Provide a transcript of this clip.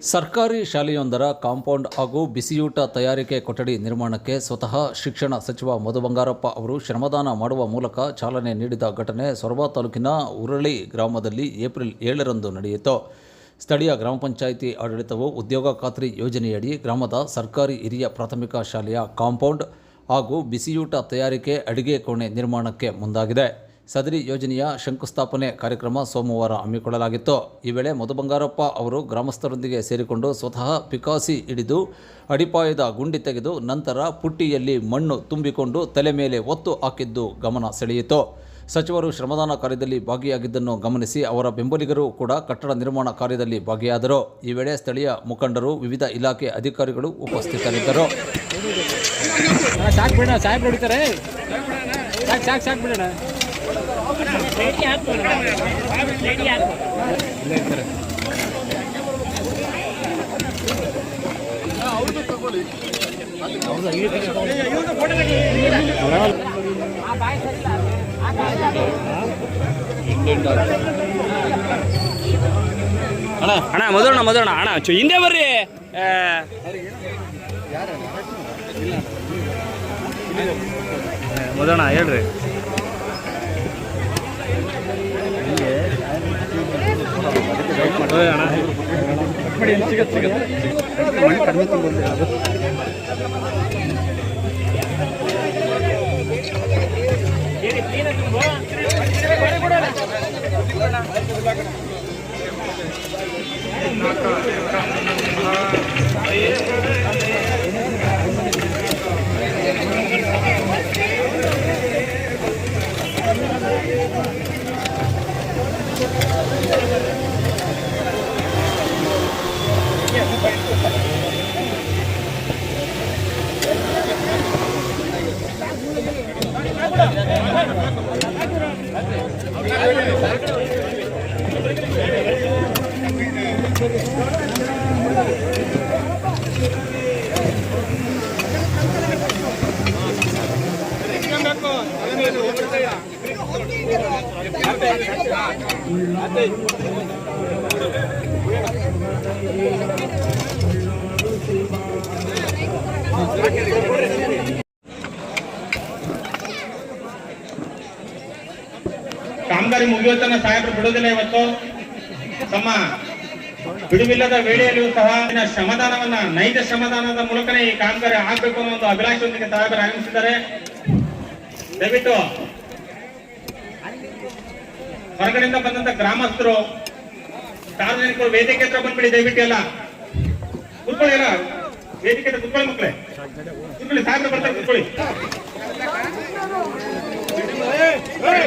ಸರ್ಕಾರಿ ಶಾಲೆಯೊಂದರ ಕಾಂಪೌಂಡ್ ಹಾಗೂ ಬಿಸಿಯೂಟ ತಯಾರಿಕೆ ಕೊಠಡಿ ನಿರ್ಮಾಣಕ್ಕೆ ಸ್ವತಃ ಶಿಕ್ಷಣ ಸಚಿವ ಮಧು ಬಂಗಾರಪ್ಪ ಅವರು ಶ್ರಮದಾನ ಮಾಡುವ ಮೂಲಕ ಚಾಲನೆ ನೀಡಿದ ಘಟನೆ ಸೊರಬ ತಾಲೂಕಿನ ಉರಳಿ ಗ್ರಾಮದಲ್ಲಿ ಏಪ್ರಿಲ್ ಏಳರಂದು ನಡೆಯಿತು. ಸ್ಥಳೀಯ ಗ್ರಾಮ ಪಂಚಾಯಿತಿ ಆಡಳಿತವು ಉದ್ಯೋಗ ಖಾತ್ರಿ ಯೋಜನೆಯಡಿ ಗ್ರಾಮದ ಸರ್ಕಾರಿ ಹಿರಿಯ ಪ್ರಾಥಮಿಕ ಶಾಲೆಯ ಕಾಂಪೌಂಡ್ ಹಾಗೂ ಬಿಸಿಯೂಟ ತಯಾರಿಕೆ ಅಡಿಗೆ ಕೋಣೆ ನಿರ್ಮಾಣಕ್ಕೆ ಮುಂದಾಗಿದೆ. ಸದರಿ ಯೋಜನೆಯ ಶಂಕುಸ್ಥಾಪನೆ ಕಾರ್ಯಕ್ರಮ ಸೋಮವಾರ ಹಮ್ಮಿಕೊಳ್ಳಲಾಗಿತ್ತು. ಈ ವೇಳೆ ಮಧು ಬಂಗಾರಪ್ಪ ಅವರು ಗ್ರಾಮಸ್ಥರೊಂದಿಗೆ ಸೇರಿಕೊಂಡು ಸ್ವತಃ ಪಿಕಾಸಿ ಹಿಡಿದು ಅಡಿಪಾಯದ ಗುಂಡಿ ತೆಗೆದು ನಂತರ ಪುಟ್ಟಿಯಲ್ಲಿ ಮಣ್ಣು ತುಂಬಿಕೊಂಡು ತಲೆ ಮೇಲೆ ಒತ್ತು ಹಾಕಿದ್ದು ಗಮನ ಸೆಳೆಯಿತು. ಸಚಿವರು ಶ್ರಮದಾನ ಕಾರ್ಯದಲ್ಲಿ ಭಾಗಿಯಾಗಿದ್ದನ್ನು ಗಮನಿಸಿ ಅವರ ಬೆಂಬಲಿಗರು ಕೂಡ ಕಟ್ಟಡ ನಿರ್ಮಾಣ ಕಾರ್ಯದಲ್ಲಿ ಭಾಗಿಯಾದರು. ಈ ವೇಳೆ ಸ್ಥಳೀಯ ಮುಖಂಡರು, ವಿವಿಧ ಇಲಾಖೆ ಅಧಿಕಾರಿಗಳು ಉಪಸ್ಥಿತರಿದ್ದರು. ಅಣ್ಣ ಅಣ್ಣ ಮಧುರಣ್ಣ ಮಧುರಣ್ಣ ಅಣ್ಣ ಚು ಹಿಂದೆ ಬರ್ರಿ. ಆ. ಮಧುರಣ್ಣ ಹೇಳ್ರಿ ಅಣ್ಣ ಕಾಮಗಾರಿ ಮುಗಿಯುವ ತನಕ ಸಾಹೇಬರು ಬಿಡುವುದಿಲ್ಲ ಇವತ್ತು. ತಮ್ಮ ಬಿಡುವಿಲ್ಲದ ವೇಳೆಯಲ್ಲಿಯೂ ಸಹ ಶ್ರಮದಾನವನ್ನ, ನೈಜ ಶ್ರಮದಾನದ ಮೂಲಕನೇ ಈ ಕಾಮಗಾರಿ ಆಗ್ಬೇಕು ಅನ್ನೋ ಒಂದು ಅಭಿಲಾಷೆಯೊಂದಿಗೆ ಸಾಹೇಬರು ಆಗಮಿಸಿದ್ದಾರೆ. ದಯವಿಟ್ಟು ಹೊರಗಡೆಯಿಂದ ಬಂದಂತ ಗ್ರಾಮಸ್ಥರು, ಸಾರ್ವಜನಿಕರು, ವೇದಿಕೆ ಹತ್ರ ಬಂದ್ಬಿಡಿ ದಯವಿಟ್ಟು ಎಲ್ಲ. ಕುತ್ಕೊಳ್ಳಿ ಎಲ್ಲ. ವೇದಿಕೆ ಹತ್ರ ಕುತ್ಕೊಳ್ಳಿ ಮಕ್ಕಳೇ. ಕುತ್ಕೊಳ್ಳಿ, ಸಾಹೇಬರು ಬರ್ತಾರೆ, ಕುತ್ಕೊಳ್ಳಿ. ஏய் ஏய்